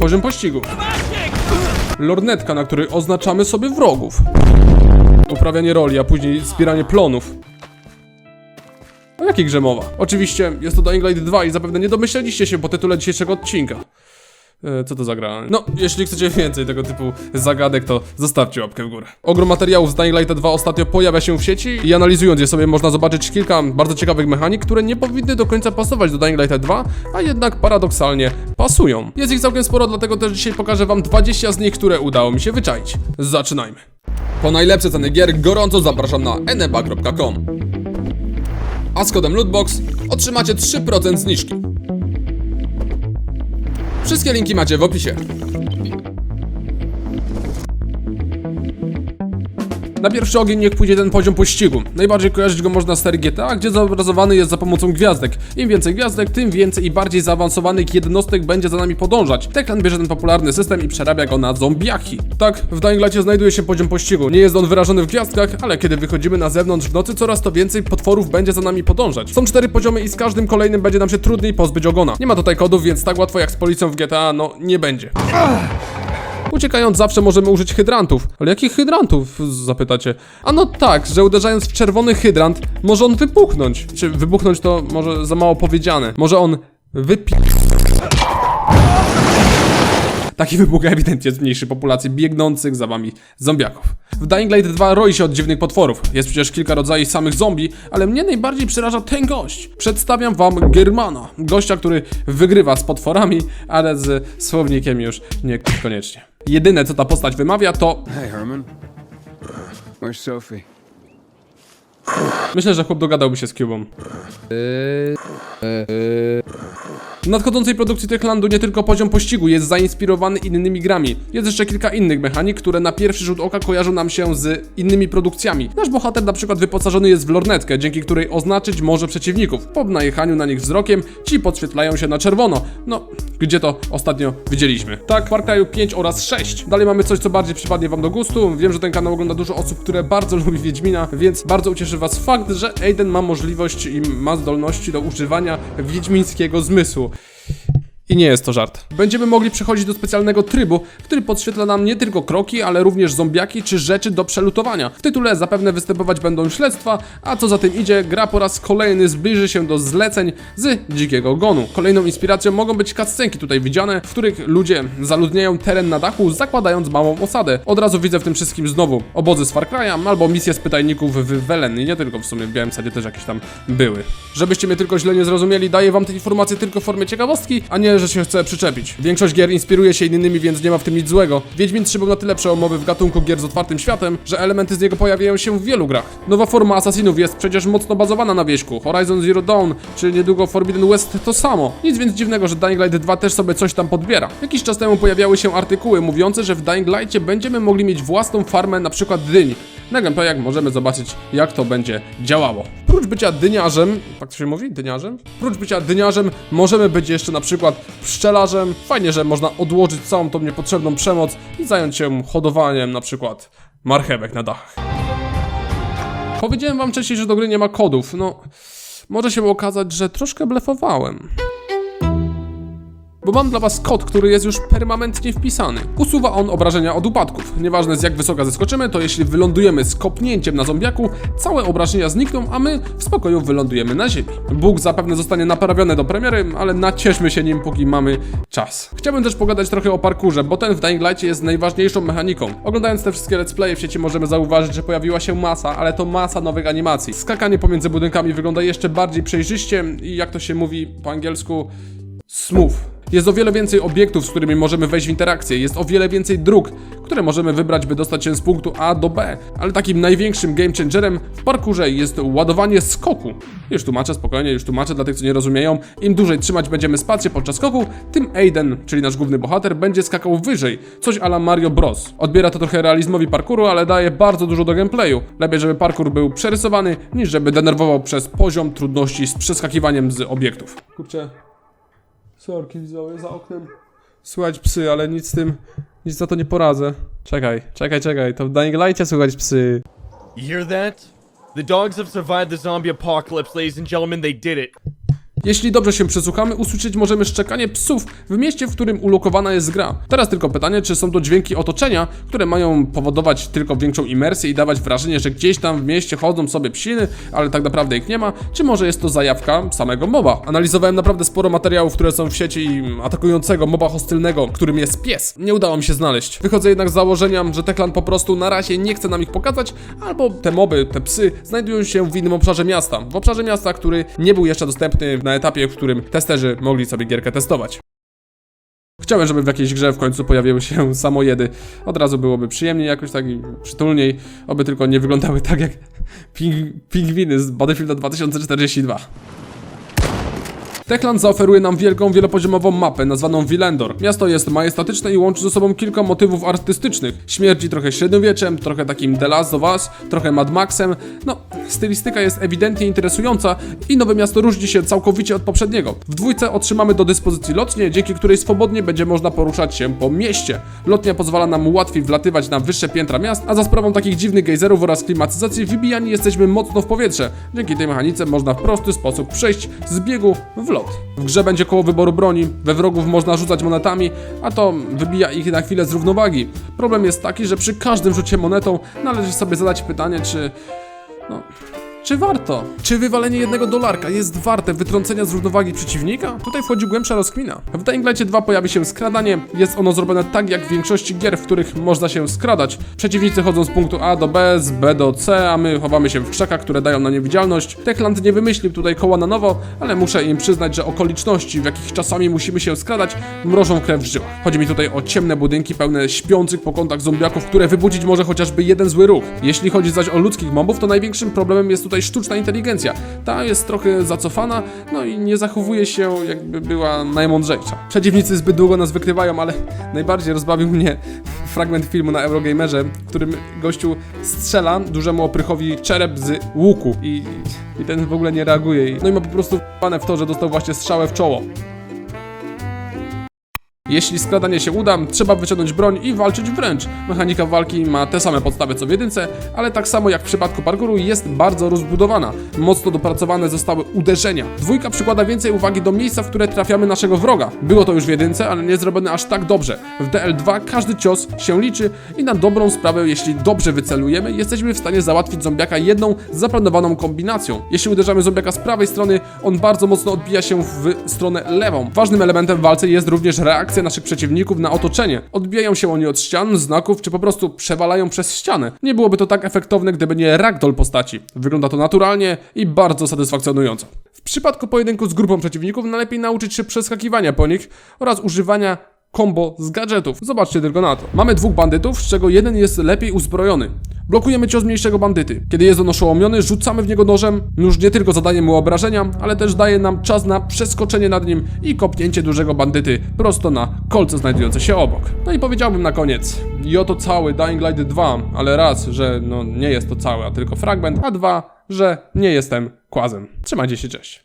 Poziom pościgu. Lornetka, na której oznaczamy sobie wrogów. Uprawianie roli, a później zbieranie plonów. O jakiej grze mowa? Oczywiście jest to Dying Light 2 i zapewne nie domyśleliście się po tytule dzisiejszego odcinka. E, Co to za gra? No, jeśli chcecie więcej tego typu zagadek, to zostawcie łapkę w górę. Ogrom materiałów z Dying Light 2 ostatnio pojawia się w sieci i analizując je sobie można zobaczyć kilka bardzo ciekawych mechanik, które nie powinny do końca pasować do Dying Light 2, a jednak paradoksalnie pasują. Jest ich całkiem sporo, dlatego też dzisiaj pokażę wam 20 z nich, które udało mi się wyczaić. Zaczynajmy. Po najlepsze ceny gier gorąco zapraszam na eneba.com. A z kodem Lootbox otrzymacie 3% zniżki. Wszystkie linki macie w opisie. Na pierwszy ogień niech pójdzie ten poziom pościgu. Najbardziej kojarzyć go można z serii GTA, gdzie zobrazowany jest za pomocą gwiazdek. Im więcej gwiazdek, tym więcej i bardziej zaawansowanych jednostek będzie za nami podążać. Techland bierze ten popularny system i przerabia go na zombiaki. Tak, w Dying znajduje się poziom pościgu. Nie jest on wyrażony w gwiazdkach, ale kiedy wychodzimy na zewnątrz w nocy, coraz to więcej potworów będzie za nami podążać. Są cztery poziomy i z każdym kolejnym będzie nam się trudniej pozbyć ogona. Nie ma tutaj kodów, więc tak łatwo jak z policją w GTA, no nie będzie. Uciekając zawsze możemy użyć hydrantów. Ale jakich hydrantów? Zapytacie. A no tak, że uderzając w czerwony hydrant, może on wybuchnąć. Czy wybuchnąć to może za mało powiedziane. Może on wypi... Taki wybuch ewidentnie zmniejszy populację biegnących za wami zombiaków. W Dying Light 2 roi się od dziwnych potworów. Jest przecież kilka rodzajów samych zombie, ale mnie najbardziej przeraża ten gość. Przedstawiam wam Germana, gościa, który wygrywa z potworami, ale z słownikiem już niekoniecznie. Jedyne co ta postać wymawia to Hey, Herman. Where's Sophie? Myślę, że chłop dogadałby się z Cubą. W nadchodzącej produkcji Techlandu nie tylko poziom pościgu jest zainspirowany innymi grami. Jest jeszcze kilka innych mechanik, które na pierwszy rzut oka kojarzą nam się z innymi produkcjami. Nasz bohater na przykład wyposażony jest w lornetkę, dzięki której oznaczyć może przeciwników. Po najechaniu na nich wzrokiem ci podświetlają się na czerwono. No, gdzie to ostatnio widzieliśmy. Tak, Far Cry'u 5 oraz 6. Dalej mamy coś, co bardziej przypadnie wam do gustu. Wiem, że ten kanał ogląda dużo osób, które bardzo lubi Wiedźmina, więc bardzo ucieszy was fakt, że Aiden ma możliwość i ma zdolności do używania wiedźmińskiego zmysłu. I nie jest to żart. Będziemy mogli przechodzić do specjalnego trybu, który podświetla nam nie tylko kroki, ale również zombiaki czy rzeczy do przelutowania. W tytule zapewne występować będą śledztwa, a co za tym idzie, gra po raz kolejny zbliży się do zleceń z dzikiego gonu. Kolejną inspiracją mogą być cutscenki tutaj widziane, w których ludzie zaludniają teren na dachu, zakładając małą osadę. Od razu widzę w tym wszystkim znowu obozy z Far Cry'a, albo misje z pytajników w Welen, i nie tylko w sumie w Białym Sadzie też jakieś tam były. Żebyście mnie tylko źle nie zrozumieli, daję wam te informacje tylko w formie ciekawostki, a nie, że się chcę przyczepić. Większość gier inspiruje się innymi, więc nie ma w tym nic złego. Wiedźmin 3 był na tyle przełomowy w gatunku gier z otwartym światem, że elementy z niego pojawiają się w wielu grach. Nowa forma Assassinów jest przecież mocno bazowana na wieśku. Horizon Zero Dawn, czy niedługo Forbidden West to samo. Nic więc dziwnego, że Dying Light 2 też sobie coś tam podbiera. Jakiś czas temu pojawiały się artykuły mówiące, że w Dying Lightie będziemy mogli mieć własną farmę na przykład dyń. Na gameplayach możemy zobaczyć, jak to będzie działało. Prócz bycia dyniarzem, tak to się mówi? Dyniarzem? Prócz bycia dyniarzem, możemy być jeszcze na przykład pszczelarzem. Fajnie, że można odłożyć całą tą niepotrzebną przemoc i zająć się hodowaniem na przykład marchewek na dachach. Powiedziałem wam wcześniej, że do gry nie ma kodów. No, może się okazać, że troszkę blefowałem. Bo mam dla was kod, który jest już permanentnie wpisany. Usuwa on obrażenia od upadków. Nieważne z jak wysoka zeskoczymy, to jeśli wylądujemy z kopnięciem na zombiaku, całe obrażenia znikną, a my w spokoju wylądujemy na ziemi. Bóg zapewne zostanie naprawiony do premiery, ale nacieszmy się nim, póki mamy czas. Chciałbym też pogadać trochę o parkurze, bo ten w Dying Lightie jest najważniejszą mechaniką. Oglądając te wszystkie let's playe w sieci możemy zauważyć, że pojawiła się masa, ale to masa nowych animacji. Skakanie pomiędzy budynkami wygląda jeszcze bardziej przejrzyście i jak to się mówi po angielsku, smooth. Jest o wiele więcej obiektów, z którymi możemy wejść w interakcję, jest o wiele więcej dróg, które możemy wybrać, by dostać się z punktu A do B. Ale takim największym game changerem w parkurze jest ładowanie skoku. Już tłumaczę spokojnie, już tłumaczę dla tych, co nie rozumieją. Im dłużej trzymać będziemy spację podczas skoku, tym Aiden, czyli nasz główny bohater, będzie skakał wyżej. Coś ala Mario Bros. Odbiera to trochę realizmowi parkuru, ale daje bardzo dużo do gameplayu. Lepiej, żeby parkur był przerysowany, niż żeby denerwował przez poziom trudności z przeskakiwaniem z obiektów. Kurczę, Sorki widzowie za oknem. Słychać psy, ale nic z tym, nic za to nie poradzę. Czekaj, czekaj, czekaj, to w Dying Light'cie słychać psy. You hear that? The dogs have survived the zombie apocalypse, ladies and gentlemen. They did it. Jeśli dobrze się przysłuchamy, usłyszeć możemy szczekanie psów w mieście, w którym ulokowana jest gra. Teraz tylko pytanie, czy są to dźwięki otoczenia, które mają powodować tylko większą imersję i dawać wrażenie, że gdzieś tam w mieście chodzą sobie psiny, ale tak naprawdę ich nie ma, czy może jest to zajawka samego moba. Analizowałem naprawdę sporo materiałów, które są w sieci i atakującego moba hostylnego, którym jest pies. Nie udało mi się znaleźć. Wychodzę jednak z założenia, że Techland po prostu na razie nie chce nam ich pokazać, albo te moby, te psy znajdują się w innym obszarze miasta. W obszarze miasta, który nie był jeszcze dostępny na etapie, w którym testerzy mogli sobie gierkę testować. Chciałem, żeby w jakiejś grze w końcu pojawiły się samojedy. Od razu byłoby przyjemniej, jakoś tak przytulniej, oby tylko nie wyglądały tak jak ping pingwiny z Battlefielda 2042. Techland zaoferuje nam wielką, wielopoziomową mapę nazwaną Willendor. Miasto jest majestatyczne i łączy ze sobą kilka motywów artystycznych. Śmierci trochę średniowieczem, trochę takim The Last of Us, trochę Mad Maxem. No, stylistyka jest ewidentnie interesująca i nowe miasto różni się całkowicie od poprzedniego. W dwójce otrzymamy do dyspozycji lotnię, dzięki której swobodnie będzie można poruszać się po mieście. Lotnia pozwala nam łatwiej wlatywać na wyższe piętra miast, a za sprawą takich dziwnych gejzerów oraz klimatyzacji wybijani jesteśmy mocno w powietrze. Dzięki tej mechanice można w prosty sposób przejść z biegu w lot. W grze będzie koło wyboru broni, we wrogów można rzucać monetami, a to wybija ich na chwilę z równowagi. Problem jest taki, że przy każdym rzucie monetą należy sobie zadać pytanie, czy... No, czy warto? Czy wywalenie jednego dolarka jest warte wytrącenia z równowagi przeciwnika? Tutaj wchodzi głębsza rozkmina. W Dying Light 2 pojawi się skradanie. Jest ono zrobione tak jak w większości gier, w których można się skradać. Przeciwnicy chodzą z punktu A do B, z B do C, a my chowamy się w krzakach, które dają na niewidzialność. Techland nie wymyślił tutaj koła na nowo, ale muszę im przyznać, że okoliczności, w jakich czasami musimy się skradać, mrożą krew w żyłach. Chodzi mi tutaj o ciemne budynki pełne śpiących po kątach zombiaków, które wybudzić może chociażby jeden zły ruch. Jeśli chodzi zaś o ludzkich mobów, to największym problemem jest tutaj sztuczna inteligencja. Ta jest trochę zacofana, no i nie zachowuje się jakby była najmądrzejsza. Przeciwnicy zbyt długo nas wykrywają, ale najbardziej rozbawił mnie fragment filmu na Eurogamerze, w którym gościu strzela dużemu oprychowi czerep z łuku i, i ten w ogóle nie reaguje. No i ma po prostu w to, że dostał właśnie strzałę w czoło. Jeśli skradanie się uda, trzeba wyciągnąć broń i walczyć wręcz. Mechanika walki ma te same podstawy co w jedynce, ale tak samo jak w przypadku parkouru jest bardzo rozbudowana. Mocno dopracowane zostały uderzenia. Dwójka przykłada więcej uwagi do miejsca, w które trafiamy naszego wroga. Było to już w jedynce, ale nie zrobione aż tak dobrze. W DL2 każdy cios się liczy i na dobrą sprawę, jeśli dobrze wycelujemy, jesteśmy w stanie załatwić zombiaka jedną zaplanowaną kombinacją. Jeśli uderzamy zombiaka z prawej strony, on bardzo mocno odbija się w stronę lewą. Ważnym elementem w walce jest również reakcja naszych przeciwników na otoczenie. Odbijają się oni od ścian, znaków, czy po prostu przewalają przez ścianę. Nie byłoby to tak efektowne, gdyby nie ragdoll postaci. Wygląda to naturalnie i bardzo satysfakcjonująco. W przypadku pojedynku z grupą przeciwników najlepiej nauczyć się przeskakiwania po nich oraz używania kombo z gadżetów. Zobaczcie tylko na to. Mamy dwóch bandytów, z czego jeden jest lepiej uzbrojony. Blokujemy cios mniejszego bandyty. Kiedy jest on oszołomiony, rzucamy w niego nożem. Nóż nie tylko zadaje mu obrażenia, ale też daje nam czas na przeskoczenie nad nim i kopnięcie dużego bandyty prosto na kolce znajdujące się obok. No i powiedziałbym na koniec, i oto cały Dying Light 2, ale raz, że no nie jest to cały, a tylko fragment, a dwa, że nie jestem kłazem. Trzymajcie się, cześć.